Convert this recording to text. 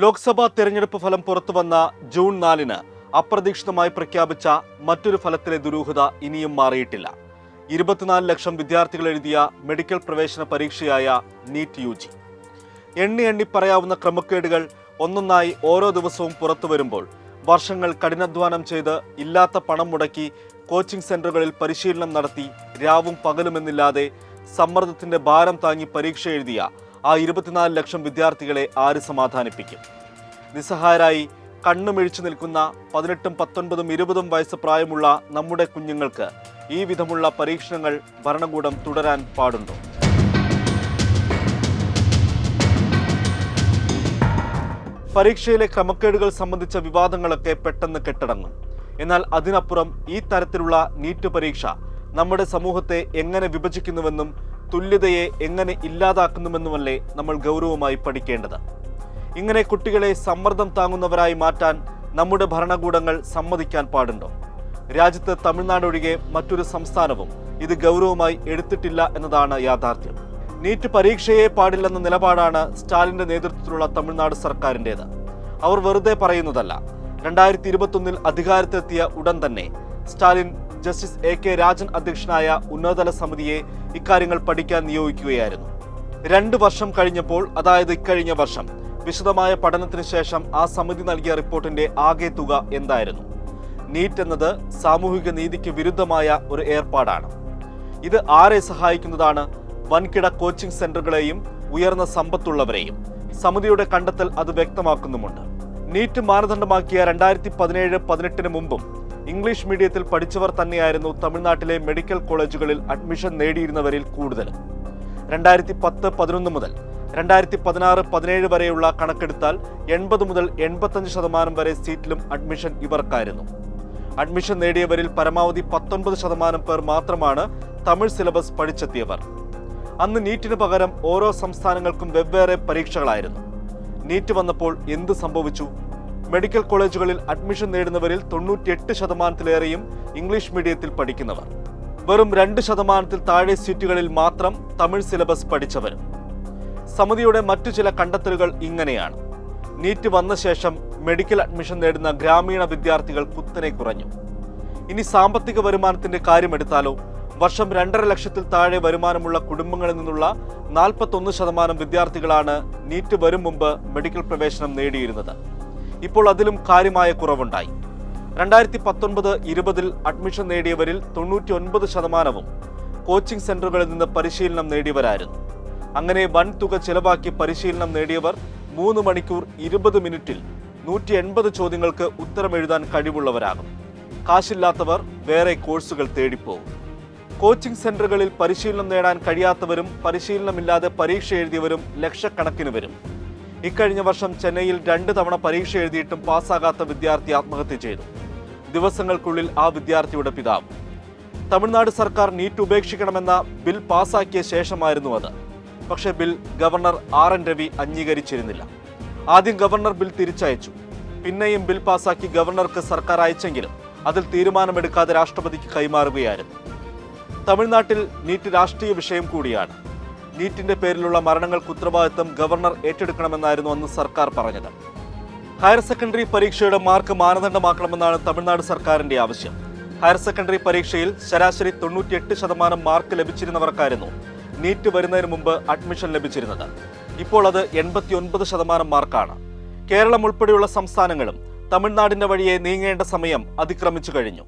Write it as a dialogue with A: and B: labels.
A: ലോക്സഭാ തെരഞ്ഞെടുപ്പ് ഫലം പുറത്തുവന്ന ജൂൺ നാലിന് അപ്രതീക്ഷിതമായി പ്രഖ്യാപിച്ച മറ്റൊരു ഫലത്തിലെ ദുരൂഹത ഇനിയും മാറിയിട്ടില്ല. ഇരുപത്തിനാല് ലക്ഷം വിദ്യാർത്ഥികൾ എഴുതിയ മെഡിക്കൽ പ്രവേശന പരീക്ഷയായ നീറ്റ് യു ജി എണ്ണി എണ്ണി പറയാവുന്ന ക്രമക്കേടുകൾ ഒന്നൊന്നായി ഓരോ ദിവസവും പുറത്തു വരുമ്പോൾ വർഷങ്ങൾ കഠിനാധ്വാനം ചെയ്ത് ഇല്ലാത്ത പണം മുടക്കി കോച്ചിംഗ് സെന്ററുകളിൽ പരിശീലനം നടത്തി രാവും പകലുമെന്നില്ലാതെ സമ്മർദ്ദത്തിന്റെ ഭാരം താങ്ങി പരീക്ഷ എഴുതിയ ആ ഇരുപത്തിനാല് ലക്ഷം വിദ്യാർത്ഥികളെ ആര് സമാധാനിപ്പിക്കും? നിസ്സഹായരായി കണ്ണുമിഴിച്ചു നിൽക്കുന്ന പതിനെട്ടും പത്തൊൻപതും ഇരുപതും വയസ്സ് പ്രായമുള്ള നമ്മുടെ കുഞ്ഞുങ്ങൾക്ക് ഈ വിധമുള്ള പരീക്ഷണങ്ങൾ ഭരണകൂടം തുടരാൻ പാടുണ്ടോ? പരീക്ഷയിലെ ക്രമക്കേടുകൾ സംബന്ധിച്ച വിവാദങ്ങളൊക്കെ പെട്ടെന്ന് കെട്ടടങ്ങും. എന്നാൽ അതിനപ്പുറം ഈ തരത്തിലുള്ള നീറ്റ് പരീക്ഷ നമ്മുടെ സമൂഹത്തെ എങ്ങനെ വിഭജിക്കുന്നുവെന്നും തുല്യതയെ എങ്ങനെ ഇല്ലാതാക്കുന്നുവെന്നുമല്ലേ നമ്മൾ ഗൗരവമായി പഠിക്കേണ്ടത്. ഇങ്ങനെ കുട്ടികളെ സമ്മർദ്ദം താങ്ങുന്നവരായി മാറ്റാൻ നമ്മുടെ ഭരണകൂടങ്ങൾ സമ്മതിക്കാൻ പാടുണ്ടോ? രാജ്യത്ത് തമിഴ്നാട് ഒഴികെ മറ്റൊരു സംസ്ഥാനവും ഇത് ഗൗരവമായി എടുത്തിട്ടില്ല എന്നതാണ് യാഥാർത്ഥ്യം. നീറ്റ് പരീക്ഷയെ പാടില്ലെന്ന നിലപാടാണ് സ്റ്റാലിന്റെ നേതൃത്വത്തിലുള്ള തമിഴ്നാട് സർക്കാരിന്റേത് അവർ വെറുതെ പറയുന്നതല്ല രണ്ടായിരത്തി ഇരുപത്തൊന്നിൽ അധികാരത്തെത്തിയ ഉടൻ തന്നെ Stalin justice A K Rajan അധ്യക്ഷനായ ഉന്നതതല സമിതിയെ ഇക്കാര്യങ്ങൾ പഠിക്കാൻ നിയോഗിക്കുകയായിരുന്നു. രണ്ട് വർഷം കഴിഞ്ഞപ്പോൾ അതായത് ഇക്കഴിഞ്ഞ വർഷം വിശദമായ പഠനത്തിന് ശേഷം ആ സമിതി നൽകിയ റിപ്പോർട്ടിന്റെ ആകെ തുക എന്തായിരുന്നു? നീറ്റ് എന്നത് സാമൂഹിക നീതിക്ക് വിരുദ്ധമായ ഒരു ഏർപ്പാടാണ്. ഇത് ആരെ സഹായിക്കുന്നതാണ്? വൻകിട കോച്ചിംഗ് സെന്ററുകളെയും ഉയർന്ന സമ്പത്തുള്ളവരെയും. സമിതിയുടെ കണ്ടെത്തൽ അത് വ്യക്തമാക്കുന്നുമുണ്ട്. നീറ്റ് മാനദണ്ഡമാക്കിയ രണ്ടായിരത്തി പതിനേഴ് പതിനെട്ടിന് മുമ്പും ഇംഗ്ലീഷ് മീഡിയത്തിൽ പഠിച്ചവർ തന്നെയായിരുന്നു തമിഴ്നാട്ടിലെ മെഡിക്കൽ കോളേജുകളിൽ അഡ്മിഷൻ നേടിയിരുന്നവരിൽ കൂടുതൽ. രണ്ടായിരത്തി പത്ത് പതിനൊന്ന് മുതൽ രണ്ടായിരത്തി പതിനാറ് പതിനേഴ് വരെയുള്ള കണക്കെടുത്താൽ എൺപത് മുതൽ എൺപത്തഞ്ച് ശതമാനം വരെ സീറ്റിലും അഡ്മിഷൻ ഇവർക്കായിരുന്നു. അഡ്മിഷൻ നേടിയവരിൽ പരമാവധി പത്തൊൻപത് ശതമാനം പേർ മാത്രമാണ് തമിഴ് സിലബസ് പഠിച്ചെത്തിയവർ. അന്ന് നീറ്റിന് പകരം ഓരോ സംസ്ഥാനങ്ങൾക്കും വെവ്വേറെ പരീക്ഷകളായിരുന്നു. നീറ്റ് വന്നപ്പോൾ എന്ത് സംഭവിച്ചു? മെഡിക്കൽ കോളേജുകളിൽ അഡ്മിഷൻ നേടുന്നവരിൽ തൊണ്ണൂറ്റിയെട്ട് ശതമാനത്തിലേറെയും ഇംഗ്ലീഷ് മീഡിയത്തിൽ പഠിക്കുന്നവർ. വെറും രണ്ട് ശതമാനത്തിൽ താഴെ സീറ്റുകളിൽ മാത്രം തമിഴ് സിലബസ് പഠിച്ചവരും സമിതിയുടെ മറ്റു ചില കണ്ടെത്തലുകൾ ഇങ്ങനെയാണ്. നീറ്റ് വന്ന ശേഷം മെഡിക്കൽ അഡ്മിഷൻ നേടുന്ന ഗ്രാമീണ വിദ്യാർത്ഥികൾ കുത്തനെ കുറഞ്ഞു. ഇനി സാമ്പത്തിക വരുമാനത്തിന്റെ കാര്യമെടുത്താലോ വർഷം രണ്ടര ലക്ഷത്തിൽ താഴെ വരുമാനമുള്ള കുടുംബങ്ങളിൽ നിന്നുള്ള നാൽപ്പത്തൊന്ന് ശതമാനം വിദ്യാർത്ഥികളാണ് നീറ്റ് വരും മുമ്പ് മെഡിക്കൽ പ്രവേശനം നേടിയിരുന്നത്. ഇപ്പോൾ അതിലും കാര്യമായ കുറവുണ്ടായി. രണ്ടായിരത്തി പത്തൊൻപത് ഇരുപതിൽ അഡ്മിഷൻ നേടിയവരിൽ തൊണ്ണൂറ്റി ഒൻപത് ശതമാനവും കോച്ചിംഗ് സെന്ററുകളിൽ നിന്ന് പരിശീലനം നേടിയവരായിരുന്നു. അങ്ങനെ വൻ തുക ചിലവാക്കി പരിശീലനം നേടിയവർ മൂന്ന് മണിക്കൂർ ഇരുപത് മിനിറ്റിൽ നൂറ്റി എൺപത് ചോദ്യങ്ങൾക്ക് ഉത്തരം എഴുതാൻ കഴിവുള്ളവരാകും. കാശില്ലാത്തവർ വേറെ കോഴ്സുകൾ തേടിപ്പോകും. കോച്ചിംഗ് സെന്ററുകളിൽ പരിശീലനം നേടാൻ കഴിയാത്തവരും പരിശീലനമില്ലാതെ പരീക്ഷ എഴുതിയവരും ലക്ഷക്കണക്കിന് വരും. ഇക്കഴിഞ്ഞ വർഷം ചെന്നൈയിൽ രണ്ട് തവണ പരീക്ഷ എഴുതിയിട്ടും പാസ്സാകാത്ത വിദ്യാർത്ഥി ആത്മഹത്യ ചെയ്തു. ദിവസങ്ങൾക്കുള്ളിൽ ആ വിദ്യാർത്ഥിയുടെ പിതാവ്. തമിഴ്നാട് സർക്കാർ നീറ്റ് ഉപേക്ഷിക്കണമെന്ന ബിൽ പാസാക്കിയ ശേഷമായിരുന്നു അത്. പക്ഷേ bill governor R N Ravi അംഗീകരിച്ചിരുന്നില്ല. ആദ്യം ഗവർണർ ബിൽ തിരിച്ചയച്ചു. പിന്നെയും ബിൽ പാസാക്കി ഗവർണർക്ക് സർക്കാർ അയച്ചെങ്കിലും അതിൽ തീരുമാനമെടുക്കാതെ രാഷ്ട്രപതിക്ക് കൈമാറുകയായിരുന്നു. തമിഴ്നാട്ടിൽ നീറ്റ് രാഷ്ട്രീയ വിഷയം കൂടിയാണ്. നീറ്റിന്റെ പേരിലുള്ള മരണങ്ങൾക്ക് ഉത്തരവാദിത്തം ഗവർണർ ഏറ്റെടുക്കണമെന്നായിരുന്നു അന്ന് സർക്കാർ പറഞ്ഞത്. ഹയർ സെക്കൻഡറി പരീക്ഷയുടെ മാർക്ക് മാനദണ്ഡമാക്കണമെന്നാണ് തമിഴ്നാട് സർക്കാരിന്റെ ആവശ്യം. ഹയർ സെക്കൻഡറി പരീക്ഷയിൽ ശരാശരി തൊണ്ണൂറ്റിയെട്ട് ശതമാനം മാർക്ക് ലഭിച്ചിരുന്നവർക്കായിരുന്നു നീറ്റ് വരുന്നതിന് മുമ്പ് അഡ്മിഷൻ ലഭിച്ചിരുന്നത്. ഇപ്പോൾ അത് എൺപത്തിയൊൻപത് ശതമാനം മാർക്കാണ്. കേരളം ഉൾപ്പെടെയുള്ള സംസ്ഥാനങ്ങളും തമിഴ്നാടിന്റെ വഴിയെ നീങ്ങേണ്ട സമയം അതിക്രമിച്ചു കഴിഞ്ഞു.